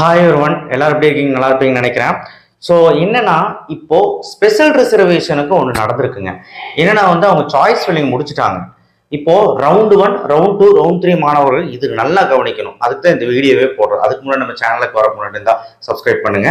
Hi ஒருவன் எல்லாரும் எப்படி இருக்கீங்க? நல்லா இருப்பீங்கன்னு நினைக்கிறேன். ஸோ என்னன்னா இப்போ ஸ்பெஷல் ரிசர்வேஷனுக்கு ஒன்று நடந்திருக்குங்க. என்னன்னா வந்து அவங்க சாய்ஸ் ஃபில்லிங் முடிச்சுட்டாங்க. இப்போ round one round two round three மாணவர்கள் இது நல்லா கவனிக்கணும். அதுக்கு தான் இந்த வீடியோவே போடுறோம். அதுக்கு முன்னாடி நம்ம சேனலுக்கு வர முன்னாடி இருந்தால் சப்ஸ்கிரைப் பண்ணுங்க.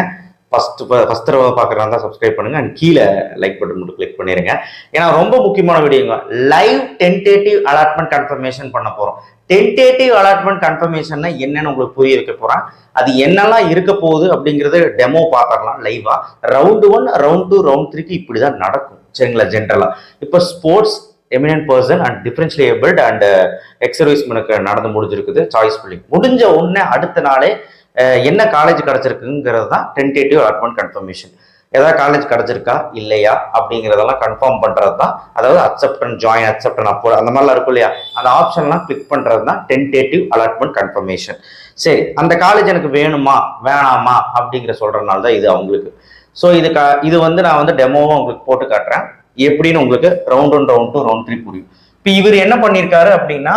ஃபஸ்ட்டு ஃபஸ்ட் தடவை பார்க்குறதா தான் சப்ஸ்கிரைப் பண்ணுங்க. அண்ட் கீழே லைக் பட்டன் மட்டும் கிளிக் பண்ணிடுங்க ஏன்னா ரொம்ப முக்கியமான வீடியோங்க. லைவ் டென்டேட்டிவ் அலாட்மெண்ட் கன்ஃபர்மேஷன் பண்ண போகிறோம் டென்டேட்டிவ் அலாட்மெண்ட் கன்ஃபர்மேஷன்னா என்னென்னு உங்களுக்கு புரிய வைக்க போகிறேன் அது என்னெல்லாம் இருக்க போகுது அப்படிங்கறது டெமோ பார்த்துடலாம் லைவாக round one round two round த்ரீக்கு இப்படி தான் நடக்கும். சரிங்களா ஜென்ரலாக இப்போ sports eminent person and differentially and எக்ஸர்வைஸ்மெனுக்கு நடந்து முடிஞ்சிருக்குது. சாய்ஸ் பில்லிங் முடிஞ்ச உடனே அடுத்த நாளே என்ன காலேஜ் கிடச்சிருக்குங்கிறது தான் டென்டேட்டிவ் அலாட்மெண்ட் கன்ஃபர்மேஷன் ஏதாவது காலேஜ் கிடைச்சிருக்கா? இல்லையா? அப்படிங்கிறதெல்லாம் கன்ஃபார்ம் பண்ணுறது தான் அதாவது accept and join accept and அப்போ அந்த மாதிரிலாம் இருக்கும் இல்லையா? அந்த ஆப்ஷன்லாம் கிளிக் பண்ணுறது தான் டென்டேட்டிவ் அலாட்மெண்ட் கன்ஃபர்மேஷன் சரி அந்த காலேஜ் எனக்கு வேணுமா? வேணாமா? அப்படிங்கிற சொல்கிறனால தான் இது அவங்களுக்கு. ஸோ இது க இது வந்து நான் வந்து டெமோவும் உங்களுக்கு போட்டு காட்டுறேன். எப்படின்னு உங்களுக்கு round one round two round three புரியும். இப்போ இவர் என்ன பண்ணியிருக்காரு அப்படின்னா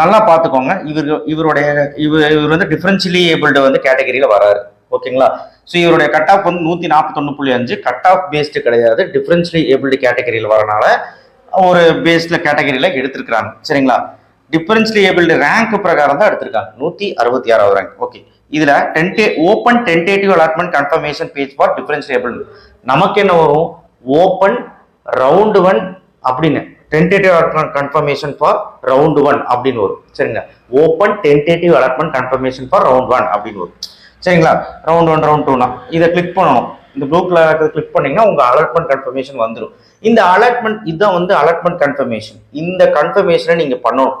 நல்லா பார்த்துக்கோங்க. இவர் இவருடைய இவர் இவர் வந்து டிஃபரன்ஷியலி ஏபிள்டு வந்து கேட்டகரியில் வராரு. ஓகேங்களா? ஸோ இவருடைய கட் ஆஃப் வந்து நூற்றி நாற்பத்தொன்று புள்ளி அஞ்சு. கட் ஆஃப் பேஸ்டு கிடையாது. டிஃபரன்ஷியலி ஏபிள்டு கேட்டகரியில் வரனால ஒரு பேஸ்டில் கேட்டகரியில் எடுத்திருக்கிறாங்க. சரிங்களா? டிஃபரன்ஷியலி ஏபிள்டு ரேங்க் பிரகாரம் தான் எடுத்திருக்காங்க. நூற்றி அறுபத்தி ஆறாவது ரேங்க் ஓகே. இதில் டென்டே open tentative allotment confirmation page for differential abled நமக்கு என்ன வரும்? ஓப்பன் ரவுண்டு ஒன் அப்படின்னு. Tentative allotment confirmation for round one அப்படின்னு வரும். சரிங்க open tentative allotment confirmation for round one அப்படின்னு வரும். சரிங்களா? ரவுண்ட் ஒன் ரவுண்ட் டூனா இதை கிளிக் பண்ணணும். இந்த ப்ளூ கலர் கிளிக் பண்ணீங்கன்னா உங்க அலாட்மெண்ட் கன்ஃபர்மேஷன் வந்துடும் இந்த அலாட்மெண்ட் இதுதான் வந்து அலாட்மெண்ட் கன்ஃபர்மேஷன் இந்த கன்ஃபர்மேஷனை நீங்க பண்ணணும்.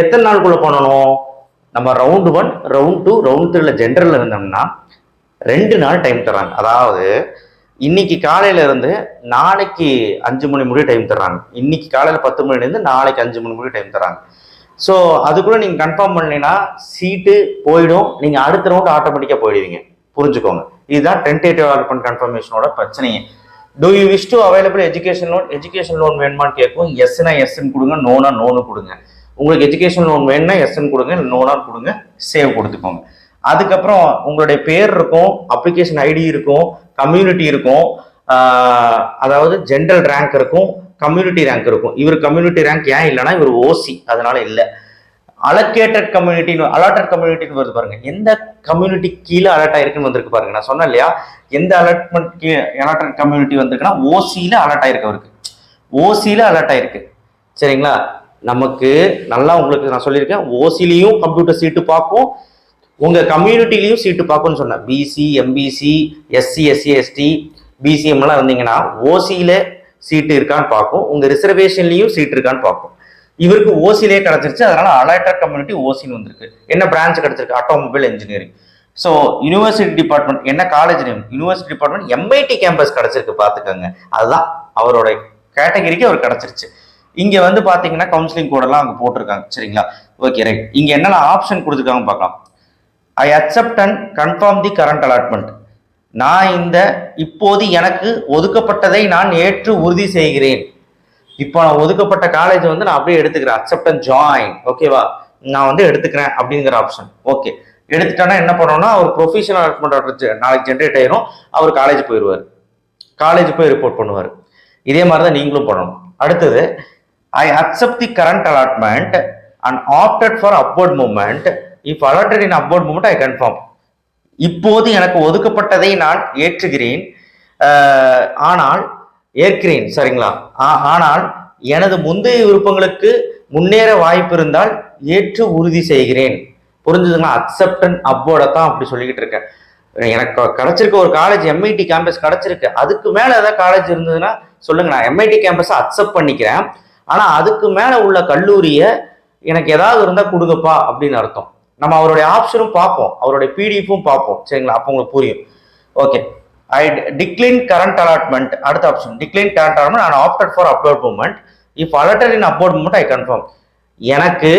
எத்தனை நாளுக்குள்ள பண்ணணும்? நம்ம round one round two round த்ரீல ஜென்ரல் இருந்தோம்னா ரெண்டு நாள் டைம் தராங்க. அதாவது இன்னைக்கு காலையில இருந்து நாளைக்கு அஞ்சு மணி முடிய டைம் தர்றாங்க. இன்னைக்கு காலையில பத்து மணிலேருந்து நாளைக்கு அஞ்சு மணி முடிய டைம் தர்றாங்க. ஸோ அதுக்குள்ள நீங்க கன்ஃபார்ம் பண்ணீங்கன்னா சீட்டு போயிடும். நீங்க அடுத்த ரவுண்ட் ஆட்டோமேட்டிக்கா போயிடுவீங்க. புரிஞ்சுக்கோங்க. இதுதான் டென்டேட்டிவ் அலாட்மெண்ட் கன்ஃபர்மேஷனோட பிரச்சனையே. Do you wish to available education loan education loan வேணுமான்னு கேட்கும் எஸ்னா எஸ்ன்னு கொடுங்க நோனா நோனு கொடுங்க. உங்களுக்கு எஜுகேஷன் லோன் வேணும்னா எஸ்ன்னு கொடுங்க இல்லை நோனா கொடுங்க சேவ் கொடுத்துக்கோங்க. அதுக்கப்புறம் உங்களுடைய பேர் இருக்கும் அப்ளிகேஷன் ஐடி இருக்கும் கம்யூனிட்டி இருக்கும். அதாவது ஜென்ரல் ரேங்க் இருக்கும் கம்யூனிட்டி ரேங்க் இருக்கும். இவர் கம்யூனிட்டி ரேங்க் ஏன் இல்லைன்னா இவர் ஓசி அதனால இல்லை. அலக்கேட்டட் கம்யூனிட்டின்னு அலாட்டட் கம்யூனிட்டின்னு வருது பாருங்க. எந்த கம்யூனிட்டி கீழே அலர்ட் ஆயிருக்குன்னு வந்திருக்கு பாருங்க. நான் சொன்னேன் இல்லையா? எந்த அலர்ட்மெண்ட் கீழே அலாட்டட் கம்யூனிட்டி வந்திருக்குன்னா ஓசியில அலர்ட் ஆயிருக்கு அவருக்கு. ஓசியில அலர்ட் ஆயிருக்கு. சரிங்களா? நமக்கு நல்லா உங்களுக்கு நான் சொல்லியிருக்கேன். ஓசிலையும் கம்ப்யூட்டர் சீட்டு பார்க்கும். உங்கள் கம்யூனிட்டிலையும் சீட்டு பார்க்கணும்னு சொன்னேன். BC MBC SC SC ST BCM எல்லாம் இருந்தீங்கன்னா ஓசியில் சீட்டு இருக்கான்னு பார்க்கும் உங்கள் ரிசர்வேஷன்லேயும் சீட் இருக்கான்னு பார்க்கும் இவருக்கு ஓசிலே கிடச்சிருச்சு. அதனால அலாட்டட் கம்யூனிட்டி ஓசின்னு வந்திருக்கு. என்ன பிரான்ச் கிடைச்சிருக்கு? Automobile engineering so university department என்ன college name university department MIT campus கிடச்சிருக்கு. பார்த்துக்கோங்க. அதுதான் அவரோட கேட்டகரிக்கு அவர் கிடச்சிருச்சு. இங்கே வந்து பார்த்தீங்கன்னா கவுன்சிலிங் கோடெல்லாம் அங்கே போட்டிருக்காங்க. சரிங்களா? ஓகே ரைட் இங்கே என்னென்ன ஆப்ஷன் கொடுத்துருக்காங்க பார்க்கலாம். I accept and confirm the current allotment நான் இந்த இப்போது எனக்கு ஒதுக்கப்பட்டதை நான் ஏற்று உறுதி செய்கிறேன். இப்போ நான் ஒதுக்கப்பட்ட காலேஜ் வந்து நான் அப்படியே எடுத்துக்கிறேன். அக்செப்ட் அண்ட் ஜாயின் ஓகேவா நான் வந்து எடுத்துக்கிறேன் அப்படிங்கிற ஆப்ஷன் ஓகே எடுத்துட்டோன்னா என்ன பண்ணணும்னா அவர் ப்ரொஃபஷனல் அலாட்மெண்ட் நாளைக்கு ஜென்ரேட் ஆயிரும். அவர் காலேஜ் போயிடுவார். காலேஜ் போய் ரிப்போர்ட் பண்ணுவார். இதே மாதிரி தான் நீங்களும் பண்ணணும். அடுத்தது I accept the current allotment and opted for upward movement if allotted in upward movement I confirm இப்போது எனக்கு ஒதுக்கப்பட்டதை நான் ஏற்றுகிறேன். ஆனால் ஏற்கிறேன் சரிங்களா? ஆ- ஆனால் எனது முந்தைய விருப்பங்களுக்கு முன்னேற வாய்ப்பு இருந்தால் ஏற்று உறுதி செய்கிறேன். புரிஞ்சுதுங்களா? அக்செப்டன் அண்ட் அப்போட தான் அப்படி சொல்லிக்கிட்டு இருக்கேன். எனக்கு கிடைச்சிருக்க ஒரு காலேஜ் எம்ஐடி கேம்பஸ் கிடைச்சிருக்கு. அதுக்கு மேலே ஏதாவது காலேஜ் இருந்ததுன்னா சொல்லுங்க. நான் எம்ஐடி கேம்பஸை அக்செப்ட் பண்ணிக்கிறேன். ஆனால் அதுக்கு மேலே உள்ள கல்லூரியை எனக்கு ஏதாவது இருந்தால் கொடுங்கப்பா அப்படின்னு அர்த்தம். நம்ம அவருடைய ஆப்ஷனும் பார்ப்போம். அவருடைய பிடிஎஃப்பும் பார்ப்போம். சரிங்களா? அப்போ உங்களுக்கு புரியும். Okay I decline current allotment அடுத்த option decline current allotment and opted for upward movement if allotted in upward movement I confirm எனக்கு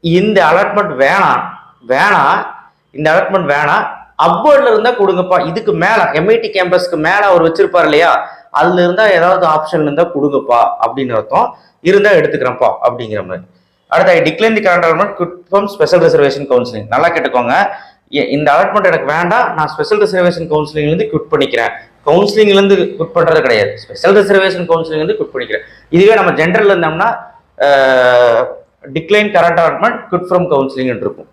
இந்த அலாட்மெண்ட் வேணாம். வேணாம். இந்த அலாட்மெண்ட் வேணாம். அப்வர்ட்ல இருந்தா கொடுங்கப்பா. இதுக்கு மேல எம்ஐடி கேம்பஸ்க்கு மேல அவர் வச்சிருப்பார் இல்லையா? அதுல இருந்தா ஏதாவது ஆப்ஷன் இருந்தா கொடுங்கப்பா. அப்படின்னு அர்த்தம். இருந்தா எடுத்துக்கிறேன்ப்பா. அப்படிங்கிற மாதிரி. அடுத்து I decline the current allotment quit from special reservation counselling நல்லா கேட்டுக்கோங்க. இந்த அலாட்மெண்ட் எனக்கு வேண்டாம் நான் ஸ்பெஷல் ரிசர்வேஷன் கவுன்சிலிங்லேருந்து குட் பண்ணிக்கிறேன். கவுன்சிலிங்லேருந்து குட் பண்ணுறது கிடையாது. ஸ்பெஷல் ரிசர்வேஷன் கவுன்சிலிங்லேருந்து குட் பண்ணிக்கிறேன். இதுவே நம்ம ஜென்ரல் இருந்தோம்னா decline current allotment quit from கவுன்சிலிங்னு இருக்கும்.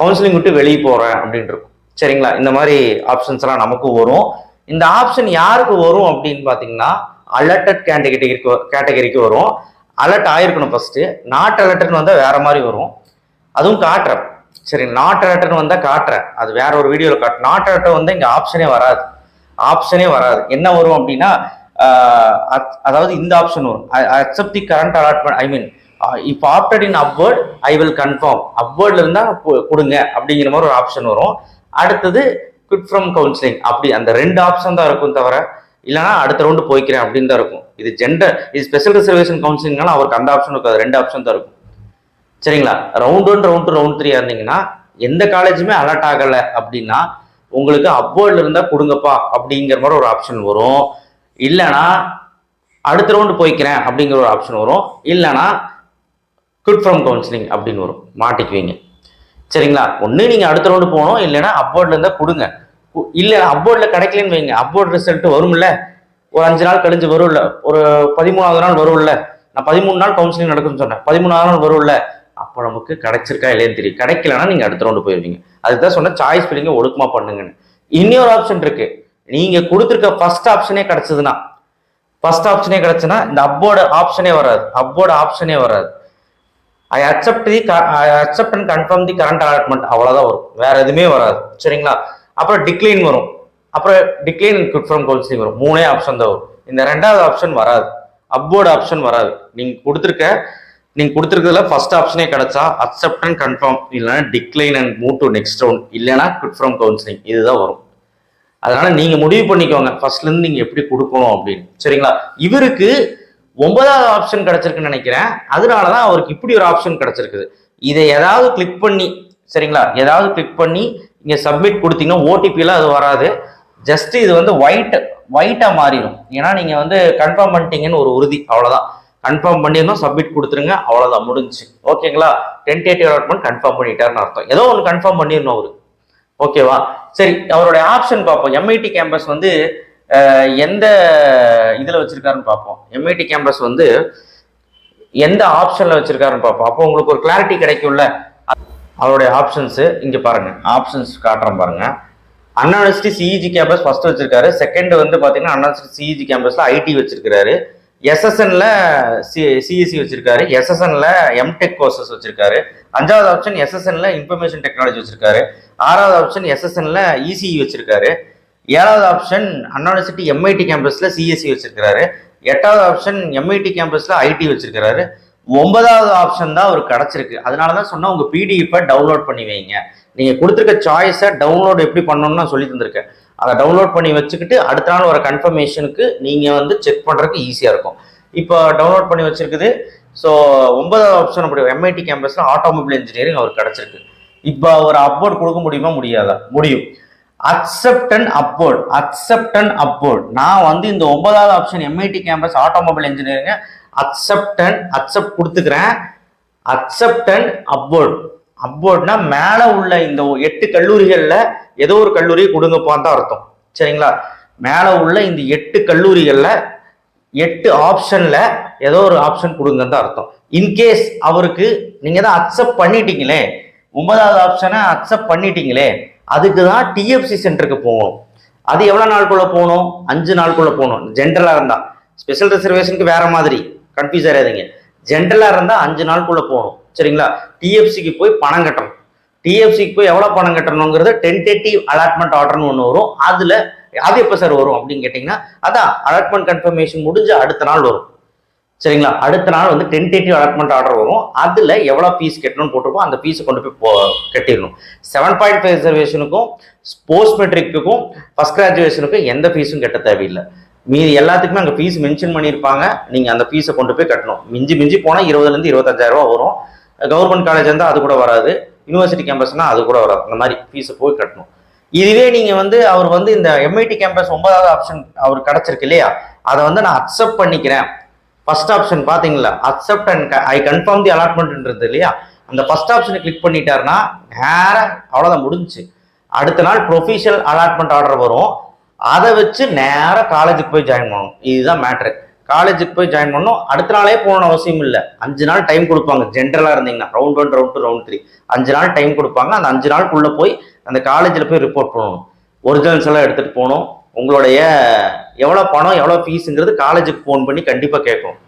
கவுன்சிலிங் விட்டு வெளியே போகிறேன் அப்படின்ட்டு இருக்கும். சரிங்களா? இந்த மாதிரி ஆப்ஷன்ஸ் எல்லாம் நமக்கு வரும். இந்த ஆப்ஷன் யாருக்கு வரும் அப்படின்னு பார்த்தீங்கன்னா அலர்டட் கேட்டகரிக்கு கேட்டகரிக்கு வரும். அலர்ட் ஆயிருக்கணும் ஃபஸ்ட்டு நாட் அலர்ட்னு வந்தால் வேற மாதிரி வரும். அதுவும் காட்டுறேன். சரி நாட் அலர்ட்னு வந்தால் காட்டுறேன். அது வேற ஒரு வீடியோவில் காட்டு நாட் அலர்ட்டை வந்தால் இங்கே ஆப்ஷனே வராது. ஆப்ஷனே வராது. என்ன வரும் அப்படின்னா அத்- அதாவது இந்த ஆப்ஷன் வரும். Accept the current allotment I mean இப்போ opted in upward I will confirm அப்வேர்டில் இருந்தால் கொடுங்க அப்படிங்கிற மாதிரி ஒரு ஆப்ஷன் வரும். அடுத்தது குட் ஃப்ரம் கவுன்சிலிங் அப்படி அந்த ரெண்டு ஆப்ஷன் தான் இருக்கும் தவிர இல்லைன்னா அடுத்த ரவுண்டு போய்க்கிறேன் அப்படின்னு தான் இருக்கும். இது ஜெண்டர் இது ஸ்பெஷல் ரிசர்வேஷன் கவுன்சிலிங்னால அவருக்கு அந்த ஆப்ஷன் இருக்காது. ரெண்டு ஆப்ஷன் தான் இருக்கும். சரிங்களா? Round one round two round three இருந்தீங்கன்னா எந்த காலேஜுமே அலர்ட் ஆகலை அப்படின்னா உங்களுக்கு அப்போர்டில் இருந்தால் கொடுங்கப்பா அப்படிங்கிற மாதிரி ஒரு ஆப்ஷன் வரும். இல்லைன்னா அடுத்த ரவுண்டு போய்க்கிறேன் அப்படிங்கிற ஒரு ஆப்ஷன் வரும். இல்லைன்னா குட் ஃப்ரம் கவுன்சிலிங் அப்படின்னு வரும். மாட்டிக்குவீங்க. சரிங்களா? ஒன்று நீங்கள் அடுத்த ரவுண்டு போகணும் இல்லைன்னா அப்வர்ட்ல இருந்தால் கொடுங்க. இல்லை அப்வர்டில் கிடைக்கலன்னு வைங்க. அப்போர்ட் ரிசல்ட் வரும்ல. ஒரு அஞ்சு நாள் கழிஞ்சு வரும்ல. ஒரு பதிமூணாவது நாள் வரும்ல. நான் பதிமூணு நாள் கவுன்சிலிங் நடக்கும்னு சொன்னேன். பதிமூணாவது நாள் வரும்ல. அப்போ நமக்கு கிடைச்சிருக்கா இல்லையான்னு தெரியும் கிடைக்கலன்னா நீங்கள் அடுத்த ரவுண்டு போயிருவீங்க. அதுக்கு தான் சொன்ன சாய்ஸ் பில்லிங்க ஒழுக்கமா பண்ணுங்கன்னு. இன்னொரு ஆப்ஷன் இருக்கு. நீங்கள் கொடுத்துருக்க ஃபர்ஸ்ட் ஆப்ஷனே கிடைச்சதுன்னா. ஃபர்ஸ்ட் ஆப்ஷனே கிடைச்சுன்னா இந்த அப்போட ஆப்ஷனே வராது. அப்போட ஆப்ஷனே வராது. I accept the I accept and confirm the current allotment அவ்வளோதான் வரும். வேற எதுவுமே வராது. சரிங்களா? அப்புறம் டிக்ளைன் வரும். அப்புறம் டிக்ளைன் குட் ஃப்ரம் கவுன்சிலிங் வரும். மூணே ஆப்ஷன் தான் வரும். இந்த ரெண்டாவது ஆப்ஷன் வராது. அப்போர்டு ஆப்ஷன் வராது. நீங்கள் கொடுத்துருக்க நீங்கள் கொடுத்துருக்கிறதுல ஃபர்ஸ்ட் ஆப்ஷனே கிடைச்சா அக்செப்ட் அண்ட் கன்ஃபார்ம் இல்லைனா decline and move to next round இல்லைனா குட் ஃப்ரம் கவுன்சிலிங் இதுதான் வரும். அதனால நீங்க முடிவு பண்ணிக்கோங்க. ஃபர்ஸ்ட்லேருந்து நீங்கள் நீங்க எப்படி கொடுக்கணும் அப்படின்னு. சரிங்களா? இவருக்கு ஒன்பதாவது ஆப்ஷன் கிடைச்சிருக்குன்னு நினைக்கிறேன். அதனால தான் அவருக்கு இப்படி ஒரு ஆப்ஷன் கிடைச்சிருக்குது. இதை ஏதாவது கிளிக் பண்ணி சரிங்களா? ஏதாவது கிளிக் பண்ணி இங்கே சப்மிட் கொடுத்தீங்கன்னா ஓடிபிலாம் அது வராது. ஜஸ்ட் இது வந்து ஒயிட் ஒயிட்டாக மாறிடும். ஏன்னா நீங்கள் வந்து கன்ஃபார்ம் பண்ணிட்டீங்கன்னு ஒரு உறுதி. அவ்வளோதான் கன்ஃபார்ம் பண்ணியிருந்தோம் சப்மிட் கொடுத்துருங்க அவ்வளோதான் முடிஞ்சு ஓகேங்களா டென்டேட்டிவ் அலாட்மெண்ட் கன்ஃபார்ம் பண்ணிட்டாருன்னு அர்த்தம். ஏதோ ஒன்று கன்ஃபார்ம் பண்ணிடணும் அவரு. ஓகேவா சரி அவருடைய ஆப்ஷன் பார்ப்போம். எம்ஐடி கேம்பஸ் வந்து எந்த இதில் வச்சிருக்காருன்னு பார்ப்போம். எம்ஐடி கேம்பஸ் வந்து எந்த ஆப்ஷனில் வச்சுருக்காருன்னு பார்ப்போம். அப்போ உங்களுக்கு ஒரு கிளாரிட்டி கிடைக்கும்ல. அவருடைய ஆப்ஷன்ஸு இங்கே பாருங்கள் ஆப்ஷன்ஸ் காட்டுறேன் பாருங்கள் Anna university CEG campus first வச்சிருக்காரு. செகண்ட் வந்து பார்த்தீங்கன்னா அண்ணா யூனிவர்சிட்டி சிஇஜி கேம்பஸில் ஐடி வச்சிருக்காரு. எஸ்எஸ்என்ல சி சிஎஸ்சி வச்சிருக்காரு எஸ்எஸ்என்ல எம்டெக் கோர்சஸ் வச்சிருக்காரு. அஞ்சாவது ஆப்ஷன் எஸ்எஸ்என்ல இன்ஃபர்மேஷன் டெக்னாலஜி வச்சிருக்காரு. ஆறாவது ஆப்ஷன் எஸ்எஸ்என்ல இசிஇ வச்சிருக்காரு. ஏழாவது ஆப்ஷன் அண்ணா யூனிவர்சிட்டி எம்ஐடி கேம்பஸில் சிஎஸ்சி வச்சிருக்காரு எட்டாவது ஆப்ஷன் எம்ஐடி கேம்பஸில் ஐடி வச்சுருக்காரு ஒன்பதாவது ஆப்ஷன் தான் அவருக்கு கிடைச்சிருக்கு. அதனால தான் சொன்னால் உங்கள் பிடிஎஃபை டவுன்லோட் பண்ணி வைங்க. நீங்கள் கொடுத்துருக்க சாய்ஸை டவுன்லோட் எப்படி பண்ணணும்னு நான் சொல்லி தந்திருக்கேன். அதை டவுன்லோட் பண்ணி வச்சுக்கிட்டு அடுத்த நாள் வர கன்ஃபர்மேஷனுக்கு நீங்கள் வந்து செக் பண்ணுறதுக்கு ஈஸியாக இருக்கும். இப்போ டவுன்லோட் பண்ணி வச்சிருக்குது. ஸோ ஒன்பதாவது ஆப்ஷன் அப்படி எம்ஐடி கேம்பஸில் ஆட்டோமொபைல் இன்ஜினியரிங் அவருக்கு கிடச்சிருக்கு. இப்போ அவர் அப்வோர்ட் கொடுக்க முடியுமா? முடியாதா? முடியும். Accept and upward accept and upward நான் வந்து இந்த ஒன்பதாவது option MIT campus automobile engineering accept and accept கொடுத்துக்கிறேன். அக்செப்ட் அண்ட் அப்வோர்ட் அப்போர்ட்னா மேலே உள்ள இந்த எட்டு கல்லூரிகளில் ஏதோ ஒரு கல்லூரியை கொடுங்கப்பான்னு தான் அர்த்தம். சரிங்களா? மேலே உள்ள இந்த எட்டு கல்லூரிகளில் எட்டு ஆப்ஷனில் ஏதோ ஒரு ஆப்ஷன் கொடுங்கன்னு தான் அர்த்தம். இன்கேஸ் அவருக்கு நீங்கள் தான் அக்செப்ட் பண்ணிட்டீங்களே ஒன்பதாவது ஆப்ஷனை அக்செப்ட் பண்ணிட்டீங்களே அதுக்கு தான் டிஎஃப்சி சென்டருக்கு போகணும் அது எவ்வளோ நாளுக்குள்ளே போகணும்? அஞ்சு நாளுக்குள்ளே போகணும். ஜென்ரலாக இருந்தால் ஸ்பெஷல் ரிசர்வேஷனுக்கு வேற மாதிரி. கன்ஃபியூஸ் ஆயிடாதீங்க. ஜென்ரலாக இருந்தால் அஞ்சு நாளுக்குள்ளே போகணும். சரிங்களா? டிஎஃப்சிக்கு போய் பணம் கட்டணும். டிஎஃப்சிக்கு போய் எவ்வளோ பணம் கட்டணுங்கிறது டென்டேட்டிவ் அலாட்மெண்ட் ஆர்டர்னு ஒன்று வரும். அதில் அது எப்போ சார் வரும் அப்படின்னு கேட்டிங்கன்னா அதான் அலாட்மெண்ட் கன்ஃபர்மேஷன் முடிஞ்சு அடுத்த நாள் வரும். சரிங்களா? அடுத்த நாள் வந்து டென்டேட்டிவ் அலாட்மெண்ட் ஆர்டர் வரும். அதில் எவ்வளோ ஃபீஸ் கட்டணும்னு போட்டிருப்போம் அந்த ஃபீஸை கொண்டு போய் போ கட்டிடணும். செவன் பாயிண்ட் ஃபைவ் ரிசர்வேஷனுக்கும் போஸ்ட் மெட்ரிக்குக்கும் ஃபஸ்ட் கிராஜுவேஷனுக்கும் எந்த ஃபீஸும் கட்ட தேவையில்லை. மீதி எல்லாத்துக்குமே அங்கே ஃபீஸ் மென்ஷன் பண்ணியிருப்பாங்க. நீங்கள் அந்த ஃபீஸை கொண்டு போய் கட்டணும். மிஞ்சி மிஞ்சி போனால் இருபதுலேருந்து இருபத்தஞ்சாயிரரூபா வரும். கவர்மெண்ட் காலேஜ் இருந்தால் அது கூட வராது. யூனிவர்சிட்டி கேம்பஸ்னா அது கூட வராது. அந்த மாதிரி ஃபீஸை போய் கட்டணும். இதுவே நீங்கள் வந்து அவர் வந்து இந்த எம்ஐடி கேம்பஸ் ஒன்பதாவது ஆப்ஷன் அவர் கிடச்சிருக்கு இல்லையா? அதை வந்து நான் அக்செப்ட் பண்ணிக்கிறேன். ஃபர்ஸ்ட் ஆப்ஷன் பார்த்தீங்களா accept and I confirm the அலாட்மெண்ட்ன்றது இல்லையா? அந்த ஃபர்ஸ்ட் ஆப்ஷனை கிளிக் பண்ணிட்டாருன்னா நேராக அவ்வளோதான் முடிஞ்சுச்சு. அடுத்த நாள் ப்ரொஃபிஷியல் அலாட்மெண்ட் ஆர்டர் வரும். அதை வச்சு நேராக காலேஜுக்கு போய் ஜாயின் பண்ணணும். இதுதான் மேட்ரு காலேஜுக்கு போய் ஜாயின் பண்ணணும். அடுத்த நாளே போகணும்னு அவசியம் இல்லை. அஞ்சு நாள் டைம் கொடுப்பாங்க. ஜென்ரலாக இருந்தீங்கன்னா round one round two round three அஞ்சு நாள் டைம் கொடுப்பாங்க. அந்த அஞ்சு நாளுக்குள்ளே போய் அந்த காலேஜில் போய் ரிப்போர்ட் பண்ணணும். ஒரிஜினல்ஸ் எல்லாம் எடுத்துகிட்டு போகணும். உங்களுடைய எவ்வளோ பணம் எவ்வளோ ஃபீஸுங்கிறது காலேஜுக்கு ஃபோன் பண்ணி கண்டிப்பாக கேட்கும்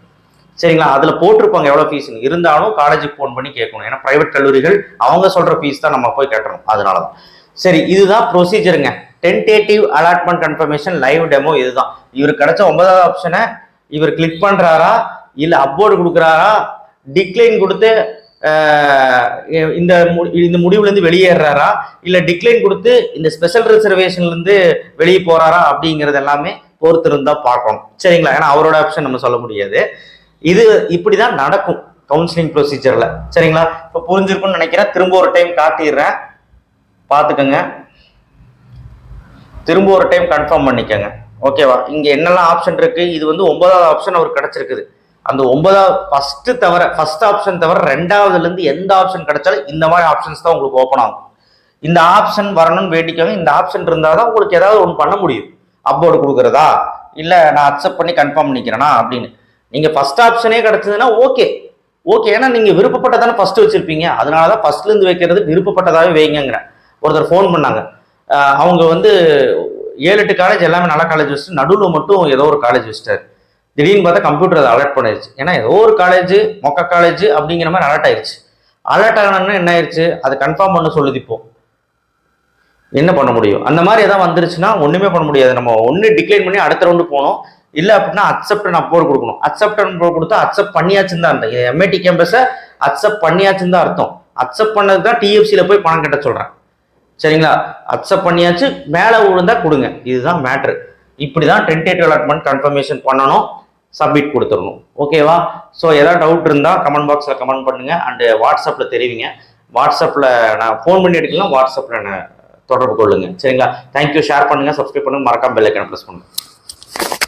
சரிங்களா? அதில் போட்டிருப்பாங்க எவ்வளோ ஃபீஸுங்க இருந்தாலும் காலேஜுக்கு ஃபோன் பண்ணி கேட்கணும். ஏன்னா ப்ரைவேட் கல்லூரிகள் அவங்க சொல்கிற ஃபீஸ் தான் நம்ம போய் கட்டணும். அதனால தான் சரி இதுதான் ப்ரொசீஜருங்க tentative allotment confirmation live demo இதுதான். இவர் கிடைச்ச ஒன்பதாவது ஆப்ஷனை இவர் கிளிக் பண்ணுறாரா இல்லை அப்போர்டு கொடுக்குறாரா? டிக்ளைன் கொடுத்து இந்த மு- இந்த முடிவுலேருந்து வெளியேறாரா இல்லை டிக்ளைன் கொடுத்து இந்த ஸ்பெஷல் ரிசர்வேஷன்லேருந்து வெளியே போறாரா அப்படிங்கிறது எல்லாமே பொறுத்து இருந்தா பார்க்கணும். சரிங்களா? ஏன்னா அவரோட ஆப்ஷன் நம்ம சொல்ல முடியாது. இது இப்படி தான் நடக்கும் கவுன்சிலிங் ப்ரொசீஜரில் சரிங்களா? இப்போ புரிஞ்சிருக்கும்னு நினைக்கிறேன். திரும்ப ஒரு டைம் காட்டிடுறேன். பார்த்துக்கோங்க. திரும்ப ஒரு டைம் கன்ஃபார்ம் பண்ணிக்கோங்க. ஓகேவா இங்கே என்னெல்லாம் ஆப்ஷன் இருக்கு? இது வந்து ஒன்பதாவது ஆப்ஷன் அவர் கிடைச்சிருக்குது. அந்த ஒன்பதாவது ஃபர்ஸ்ட் தவிர ஃபர்ஸ்ட் ஆப்ஷன் தவிர ரெண்டாவதுல இருந்து எந்த ஆப்ஷன் கிடைச்சாலும் இந்த மாதிரி ஆப்ஷன்ஸ் தான் உங்களுக்கு ஓப்பன் ஆகும். இந்த ஆப்ஷன் வரணும்னு வேண்டிக்கோங்க இந்த ஆப்ஷன் இருந்தால் தான் உங்களுக்கு ஏதாவது ஒன்று பண்ண முடியும். அப்போர்டு கொடுக்குறதா? இல்லை நான் அக்செப்ட் பண்ணி கன்ஃபார்ம் பண்ணிக்கிறேனா? அப்படின்னு. நீங்கள் ஃபர்ஸ்ட் ஆப்ஷனே கிடச்சதுன்னா ஓகே ஓகே ஏன்னா நீங்கள் விருப்பப்பட்டதானே ஃபஸ்ட்டு வச்சுருப்பீங்க. அதனால தான் ஃபர்ஸ்ட்லேருந்து வைக்கிறது விருப்பப்பட்டதாகவே வைங்கிறேன் ஒருத்தர் ஃபோன் பண்ணாங்க. அவங்க வந்து ஏழு எட்டு காலேஜ் எல்லாமே நல்ல காலேஜ் வச்சுட்டு நடுவில் மட்டும் ஏதோ ஒரு காலேஜ் வச்சிட்டாரு. திடீர்னு பார்த்தா கம்ப்யூட்டர் அதை அலர்ட் பண்ணிருச்சு. ஏன்னா ஏதோ ஒரு காலேஜ் மொக்க காலேஜ் அப்படிங்கிற மாதிரி அலர்ட் ஆயிருச்சு. அலர்ட் ஆகணும்னா என்ன ஆயிருச்சு? அதை கன்ஃபார்ம் பண்ண சொல்லுது இப்போ. என்ன பண்ண முடியும்? அந்த மாதிரி எதாவது வந்துருச்சுன்னா ஒன்றுமே பண்ண முடியாது. நம்ம ஒன்று டிக்ளைன் பண்ணி அடுத்த ரவுண்டு போகணும் இல்லை அப்படின்னா அக்செப்ட் அப்போர்டு கொடுக்கணும். அக்செப்ட் அப்போர்டு கொடுத்தா அக்செப்ட் பண்ணியாச்சுன்னு தான் அர்த்தம். எம்ஐடி கேம்பஸை அக்செப்ட் பண்ணியாச்சுன்னு தான் அர்த்தம். அக்செப்ட் பண்ணது தான் டிஎஃப்சியில் போய் பணம் கட்ட சொல்கிறேன் சரிங்களா? அக்செப்ட் பண்ணியாச்சு மேலே விழுந்தா கொடுங்க. இதுதான் மேட்ரு இப்படி தான் டென்டேட்டிவ் அலாட்மெண்ட் கன்ஃபர்மேஷன் பண்ணணும். சப்மிட் கொடுத்துடணும். ஓகேவா ஸோ எதாவது டவுட் இருந்தால் கமெண்ட் பாக்ஸில் கமெண்ட் பண்ணுங்கள் அண்டு வாட்ஸ்அப்பில் தெரிவிங்க. வாட்ஸ்அப்பில் நான் ஃபோன் பண்ணி எடுக்கலாம் வாட்ஸ்அப்பில் நான் தொடர்பு கொள்ளுங்கள் சரிங்களா? தேங்க்யூ ஷேர் பண்ணுங்கள் சப்ஸ்கிரைப் பண்ணுங்கள் மறக்காம பெல் ஐக்கனை ப்ரெஸ் பண்ணுங்கள்